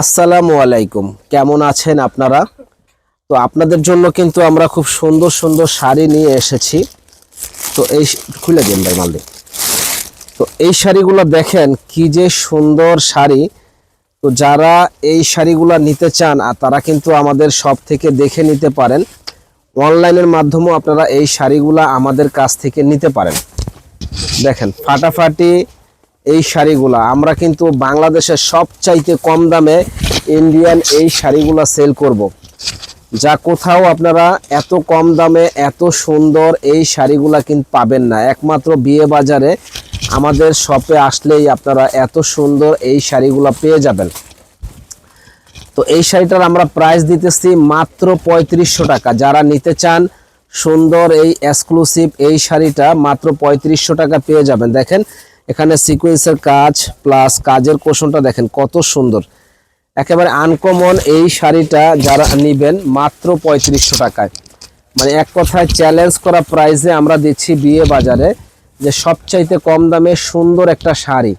আসসালামু আলাইকুম। কেমন আছেন আপনারা? তো আপনাদের জন্য কিন্তু আমরা খুব সুন্দর সুন্দর শাড়ি নিয়ে এসেছি। তো এই খুলে দিন ভাই মালদি। তো এই শাড়িগুলো দেখেন কি যে সুন্দর শাড়ি। তো যারা এই শাড়িগুলো নিতে চান, আর তারা কিন্তু আমাদের সব থেকে দেখে নিতে পারেন। অনলাইনের মাধ্যমেও আপনারা এই শাড়িগুলো আমাদের কাছ থেকে নিতে পারেন। দেখেন, ফাটাফাটি এই শাড়িগুলা। আমরা কিন্তু বাংলাদেশের সবচাইতে কম দামে ইন্ডিয়ান এই শাড়িগুলা সেল করব। যা কোথাও আপনারা এত কম দামে, এত সুন্দর এই শাড়িগুলা কিন্তু পাবেন না। একমাত্র বিয়ে বাজারে আমাদের শপে আসলেই আপনারা এত সুন্দর এই শাড়িগুলা পেয়ে যাবেন। তো এই শাড়িটার আমরা প্রাইস দিতেছি মাত্র পঁয়ত্রিশশো টাকা। যারা নিতে চান সুন্দর এই এক্সক্লুসিভ এই শাড়িটা মাত্র পঁয়ত্রিশশো টাকা পেয়ে যাবেন। দেখেন এখানে সিকোয়েন্সের কাজ প্লাস কাজের কোশনটা দেখেন কত সুন্দর। একেবারে আনকমন এই শাড়িটা যারা নিবেন মাত্র পঁয়ত্রিশশো টাকায়। মানে এক কথায় চ্যালেঞ্জ করা প্রাইসে আমরা দিচ্ছি বিয়ে বাজারে যে সবচাইতে কম দামে সুন্দর একটা শাড়ি।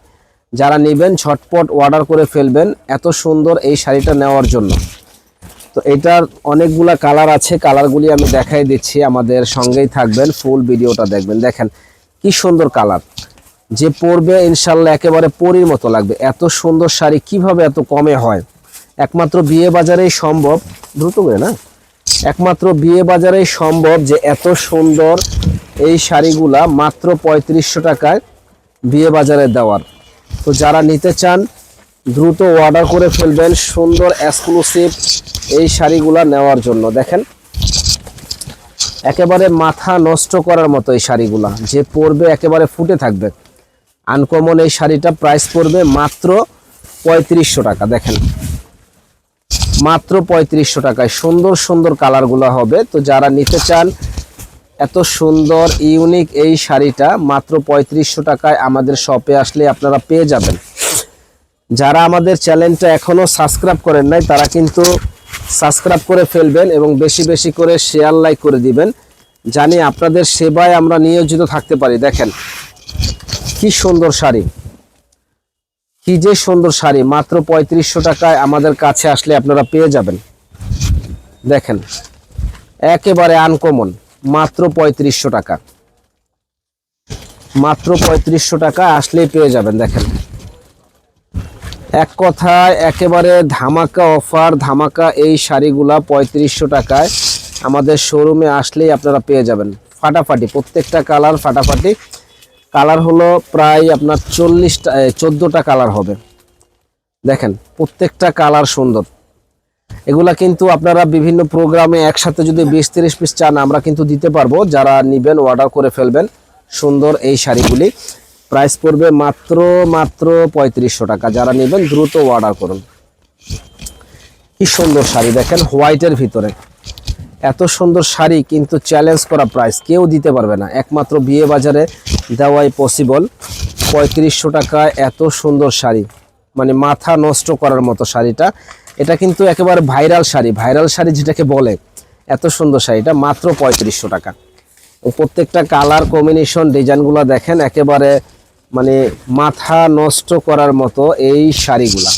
যারা নেবেন ঝটপট অর্ডার করে ফেলবেন এত সুন্দর এই শাড়িটা নেওয়ার জন্য। তো এটার অনেকগুলা কালার আছে কালারগুলি আমি দেখাই দিচ্ছি, আমাদের সঙ্গেই থাকবেন ফুল ভিডিওটা দেখবেন। দেখেন কি সুন্দর কালার যে পরবে ইনশাল্লাহ একেবারে পরির মতো লাগবে। এত সুন্দর শাড়ি কীভাবে এত কমে হয়? একমাত্র বিয়ে বাজারেই সম্ভব। দ্রুত করে না? একমাত্র বিয়ে বাজারেই সম্ভব যে এত সুন্দর এই শাড়িগুলা মাত্র পঁয়ত্রিশশো টাকায় বিয়ে বাজারে দেওয়ার। তো যারা নিতে চান, দ্রুত অর্ডার করে ফেলবেন সুন্দর এক্সক্লুসিভ এই শাড়িগুলা নেওয়ার জন্য। দেখেন, একেবারে মাথা নষ্ট করার মতো এই শাড়িগুলা। যে পরবে একেবারে ফুটে থাকবে। আনকমন এই শাড়িটা প্রাইস পড়বে মাত্র পঁয়ত্রিশশো টাকা, দেখেন। মাত্র পঁয়ত্রিশশো টাকায় সুন্দর সুন্দর কালারগুলো হবে। তো যারা নিতে চান, এত সুন্দর ইউনিক এই শাড়িটা মাত্র পঁয়ত্রিশশো টাকায় আমাদের শপে আসলে আপনারা পেয়ে যাবেন। যারা আমাদের চ্যানেলটা এখনও সাবস্ক্রাইব করেন নাই, তারা কিন্তু সাবস্ক্রাইব করে ফেলবেন এবং বেশি বেশি করে শেয়ার লাইক করে দিবেন। জানি আপনাদের সেবায় আমরা নিয়োজিত থাকতে পারি, দেখেন। কি সুন্দর শাড়ি। কি যে সুন্দর শাড়ি, মাত্র পঁয়ত্রিশশো টাকায় আমাদের কাছে আসলে আপনারা পেয়ে যাবেন। দেখেন, একেবারে আনকমন মাত্র পঁয়ত্রিশশো টাকা। মাত্র পঁয়ত্রিশশো টাকা আসলেই পেয়ে যাবেন, দেখেন। এক কথায় একেবারে ধামাকা অফার ধামাকা এই শাড়িগুলা পঁয়ত্রিশশো টাকায় আমাদের শোরুমে আসলেই আপনারা পেয়ে যাবেন। ফাটাফাটি, প্রত্যেকটা কালার ফাটাফাটি। কালার হলো প্রায় আপনার চল্লিশটা চোদ্দোটা কালার হবে। দেখেন, প্রত্যেকটা কালার সুন্দর। এগুলা কিন্তু আপনারা বিভিন্ন প্রোগ্রামে একসাথে যদি বিশ তিরিশ পিস চান, আমরা কিন্তু দিতে পারব। যারা নিবেন অর্ডার করে ফেলবেন সুন্দর এই শাড়িগুলি। প্রাইস পড়বে মাত্র মাত্র পঁয়ত্রিশশো টাকা। যারা নেবেন, দ্রুত অর্ডার করুন। কি সুন্দর শাড়ি দেখেন হোয়াইটের ভিতরে। এত সুন্দর শাড়ি কিন্তু চ্যালেঞ্জ করা প্রাইস কেউ দিতে পারবে না। একমাত্র বিয়ে বাজারে দেওয়াই পসিবল পঁয়ত্রিশশো টাকায় এত সুন্দর শাড়ি মানে মাথা নষ্ট করার মতো শাড়িটা। এটা কিন্তু একেবারে ভাইরাল শাড়ি ভাইরাল শাড়ি যেটাকে বলে, এত সুন্দর শাড়িটা, মাত্র পঁয়ত্রিশশো টাকা। প্রত্যেকটা কালার কম্বিনেশন ডিজাইনগুলো দেখেন, একেবারে মানে মাথা নষ্ট করার মতো এই শাড়িগুলা।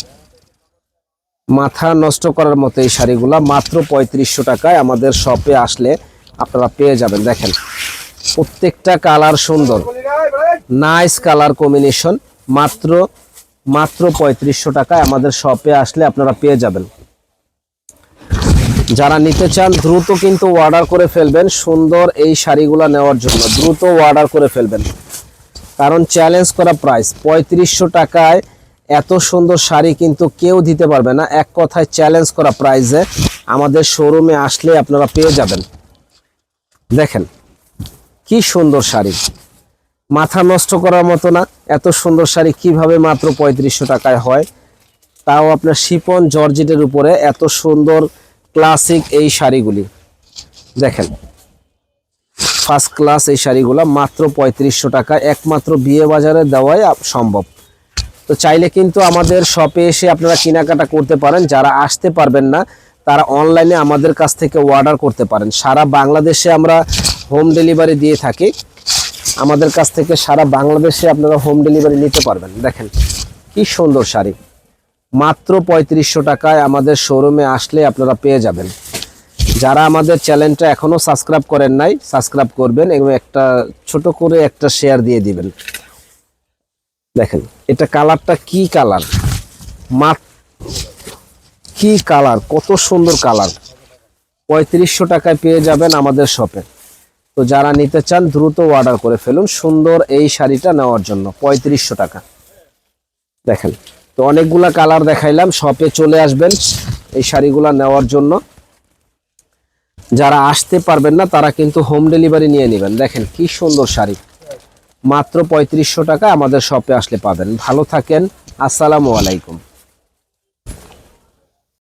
মাথা নষ্ট করার মতো এই শাড়িগুলা মাত্র পঁয়ত্রিশশো টাকায় আমাদের শপে আসলে আপনারা পেয়ে যাবেন। দেখেন, প্রত্যেকটা কালার সুন্দর নাইস কালার কম্বিনেশন মাত্র মাত্র পঁয়ত্রিশশো টাকায় আমাদের শপে আসলে আপনারা পেয়ে যাবেন। যারা নিতে চান, দ্রুত কিন্তু অর্ডার করে ফেলবেন সুন্দর এই শাড়িগুলো নেওয়ার জন্য। দ্রুত অর্ডার করে ফেলবেন। কারণ চ্যালেঞ্জ করা প্রাইস পঁয়ত্রিশশো টাকায় এত সুন্দর শাড়ি কিন্তু কেউ দিতে পারবে না। এক কথায় চ্যালেঞ্জ করা প্রাইসে আমাদের শোরুমে আসলে আপনারা পেয়ে যাবেন। দেখেন, কি সুন্দর শাড়ি। মাথা নষ্ট করার মতো না। এত সুন্দর শাড়ি কীভাবে মাত্র পঁয়ত্রিশশো টাকায় হয়? তাও আপনার শিপন জর্জেটের উপরে এত সুন্দর ক্লাসিক এই শাড়িগুলি। দেখেন ফার্স্ট ক্লাস এই শাড়িগুলো মাত্র পঁয়ত্রিশশো টাকা একমাত্র বিয়ে বাজারে দেওয়াই সম্ভব। তো চাইলে কিন্তু আমাদের শপে এসে আপনারা কেনাকাটা করতে পারেন। যারা আসতে পারবেন না, তারা অনলাইনে আমাদের কাছ থেকে অর্ডার করতে পারেন। সারা বাংলাদেশে আমরা হোম ডেলিভারি দিয়ে থাকি। আমাদের কাছ থেকে সারা বাংলাদেশে আপনারা হোম ডেলিভারি নিতে পারবেন। দেখেন, কি সুন্দর শাড়ি। মাত্র পঁয়ত্রিশশো টাকায় আমাদের শোরুমে আসলে আপনারা পেয়ে যাবেন। যারা আমাদের চ্যানেলটা এখনও সাবস্ক্রাইব করেন নাই সাবস্ক্রাইব করবেন এবং একটা ছোট করে একটা শেয়ার দিয়ে দিবেন। দেখেন, এটা কালারটা কি কালার? মাত্র কি কালার? কত সুন্দর কালার। পঁয়ত্রিশশো টাকায় পেয়ে যাবেন আমাদের শপে। তো যারা নিতে চান, দ্রুত অর্ডার করে ফেলুন। সুন্দর এই শাড়িটা নেওয়ার জন্য, পঁয়ত্রিশশো টাকা। দেখেন, তো অনেকগুলা কালার দেখাইলাম, শপে চলে আসবেন এই শাড়িগুলা নেওয়ার জন্য। যারা আসতে পারবেন না, তারা কিন্তু হোম ডেলিভারি নিয়ে নেবেন। দেখেন, কি সুন্দর শাড়ি। মাত্র পঁয়ত্রিশশো টাকা আমাদের শপে আসলে পাবেন। ভালো থাকেন আসসালামু আলাইকুম।